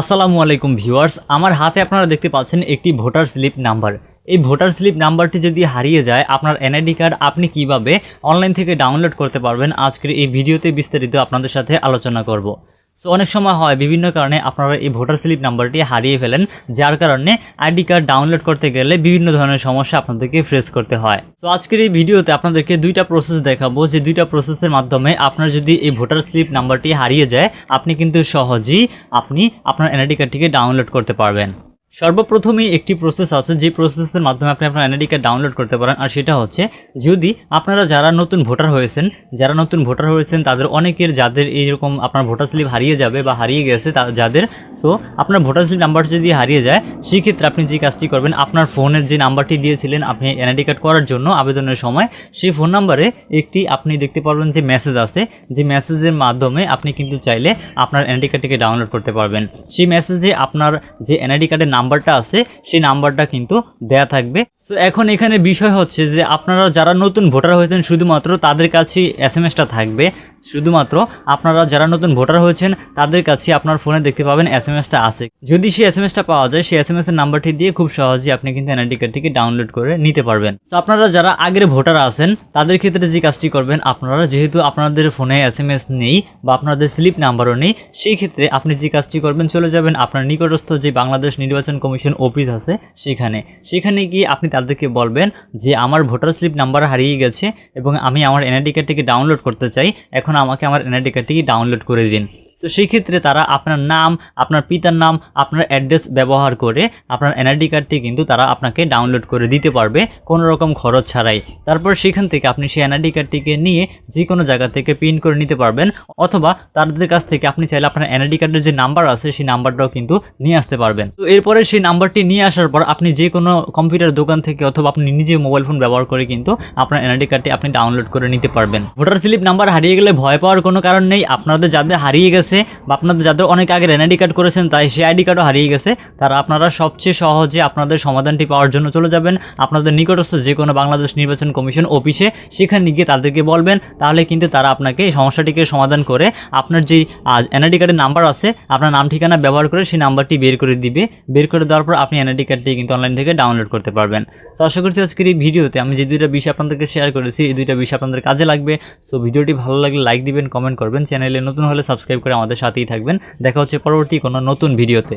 আসসালামু আলাইকুম ভিউয়ার্স, আমার হাতে আপনারা দেখতে পাচ্ছেন একটি ভোটার স্লিপ নাম্বার। এই ভোটার স্লিপ নাম্বারটি যদি হারিয়ে যায়, আপনার এনআইডি কার্ড আপনি কীভাবে অনলাইন থেকে ডাউনলোড করতে পারবেন, আজকের এই ভিডিওতে বিস্তারিত আপনাদের সাথে আলোচনা করব। সো অনেক সময় হয় বিভিন্ন কারণে আপনারা এই ভোটার স্লিপ নাম্বারটি হারিয়ে ফেলেন, যার কারণে আইডি কার্ড ডাউনলোড করতে গেলে বিভিন্ন ধরনের সমস্যা আপনাদেরকে ফেস করতে হয়। সো আজকের এই ভিডিওতে আপনাদেরকে দুইটা প্রসেস দেখাবো, যে দুইটা প্রসেসের মাধ্যমে আপনার যদি এই ভোটার স্লিপ নাম্বারটি হারিয়ে যায়, আপনি কিন্তু সহজেই আপনি আপনার এনআইডি কার্ডটিকে ডাউনলোড করতে পারবেন। সর্বপ্রথমেই একটি প্রসেস আছে, যে প্রসেসের মাধ্যমে আপনি আপনার এনআইডি কার্ড ডাউনলোড করতে পারেন। আর সেটা হচ্ছে, যদি আপনারা যারা নতুন ভোটার হয়েছেন, যারা নতুন ভোটার হয়েছেন, তাদের অনেকের যাদের এইরকম আপনার ভোটার স্লিপ হারিয়ে যাবে বা হারিয়ে গেছে যাদের সো আপনার ভোটার স্লিপ নাম্বার যদি হারিয়ে যায়, সেক্ষেত্রে আপনি যে কাজটি করবেন, আপনার ফোনের যে নাম্বারটি দিয়েছিলেন আপনি এনআইডি কার্ড করার জন্য আবেদনের সময়, সেই ফোন নাম্বারে একটি আপনি দেখতে পারবেন যে মেসেজ আছে। যে মেসেজের মাধ্যমে আপনি কিন্তু চাইলে আপনার এনআইডি কার্ডটিকে ডাউনলোড করতে পারবেন। সেই মেসেজে আপনার যে এনআইডি কার্ডের নাম্বারটা আছে, সেই নাম্বারটা কিন্তু দেয়া থাকবে। সো এখন এখানে বিষয় হচ্ছে যে আপনারা যারা নতুন ভোটার হয়েছেন, শুধুমাত্র তাদের কাছে এস এম এসটা থাকবে। শুধুমাত্র আপনারা যারা নতুন ভোটার হয়েছেন, তাদের কাছে আপনার ফোনে দেখতে পাবেন এস এম এসটা আছে। যদি সেই এস এম এসটা পাওয়া যায়, সেই এস এম এস এর নাম্বারটি দিয়ে খুব সহজেই আপনি কিন্তু এনআইডি কার্ডটিকে ডাউনলোড করে নিতে পারবেন। সো আপনারা যারা আগের ভোটার আছেন, তাদের ক্ষেত্রে যে কাজটি করবেন, আপনারা যেহেতু আপনাদের ফোনে এস এম এস নেই বা আপনাদের স্লিপ নাম্বারও নেই, সেই ক্ষেত্রে আপনি যে কাজটি করবেন, চলে যাবেন আপনার নিকটস্থ যে বাংলাদেশ নির্বাচন কমিশন অফিস আছে সেখানে। সেখানে গিয়ে আপনি তাদেরকে বলবেন যে, আমার ভোটার স্লিপ নাম্বার হারিয়ে গেছে এবং আমি আমার এনআইডি কার্ডটিকে ডাউনলোড করতে চাই। এখন আমাকে আমার এনআইডি কার্ডটিকে ডাউনলোড করে দিন। তো সেই ক্ষেত্রে তারা আপনার নাম, আপনার পিতার নাম, আপনার অ্যাড্রেস ব্যবহার করে আপনার এনআইডি কার্ডটি কিন্তু তারা আপনাকে ডাউনলোড করে দিতে পারবে কোনো রকম খরচ ছাড়াই। তারপর সেখান থেকে আপনি সেই এনআইডি কার্ডটিকে নিয়ে যে কোনো জায়গা থেকে প্রিন্ট করে নিতে পারবেন অথবা তাদের কাছ থেকে আপনি চাইলে আপনার এনআইডি কার্ডের যে নাম্বার আছে সেই নাম্বারটাও কিন্তু নিয়ে আসতে পারবেন। তো এরপরে সেই নাম্বারটি নিয়ে আসার পর আপনি যে কোনো কম্পিউটার দোকান থেকে অথবা আপনি নিজে মোবাইল ফোন ব্যবহার করে কিন্তু আপনার এনআইডি কার্ডটি আপনি ডাউনলোড করে নিতে পারবেন। ভোটার স্লিপ নাম্বার হারিয়ে গেলে ভয় পাওয়ার কোনো কারণ নেই। আপনাদের যাদের হারিয়ে গেছে বা আপনাদের যাদের অনেক আগে এনআইডি কার্ড করেছেন, তাই সেই আইডি কার্ডও হারিয়ে গেছে, তারা আপনারা সবচেয়ে সহজে আপনাদের সমাধানটি পাওয়ার জন্য চলে যাবেন। আপনাদের নিকটস্থ যে কোনো বাংলাদেশ নির্বাচন কমিশন অফিসে, সেখানে গিয়ে তাদেরকে বলবেন, তাহলে কিন্তু তারা আপনাকে এই সমস্যাটিকে সমাধান করে আপনার যেই এনআইডি কার্ডের নাম্বার আছে, আপনার নাম, ঠিকানা ব্যবহার করে সেই নাম্বারটি বের করে দিবে। বের করে দেওয়ার পর আপনি এনআইডি কার্ডটি কিন্তু অনলাইন থেকে ডাউনলোড করতে পারবেন। তো আশা করছি আজকের এই ভিডিওতে আমি যে দুইটা বিষয় আপনাদেরকে শেয়ার করেছি, এই দুইটা বিষয় আপনাদের কাজে লাগবে। সো ভিডিওটি ভালো লাগলে লাইক দিবেন কমেন্ট করবেন। চ্যানেলে নতুন হলে সাবস্ক্রাইব করে আমাদের সাথেই থাকবেন। দেখা হচ্ছে পরবর্তী কোনো নতুন ভিডিওতে।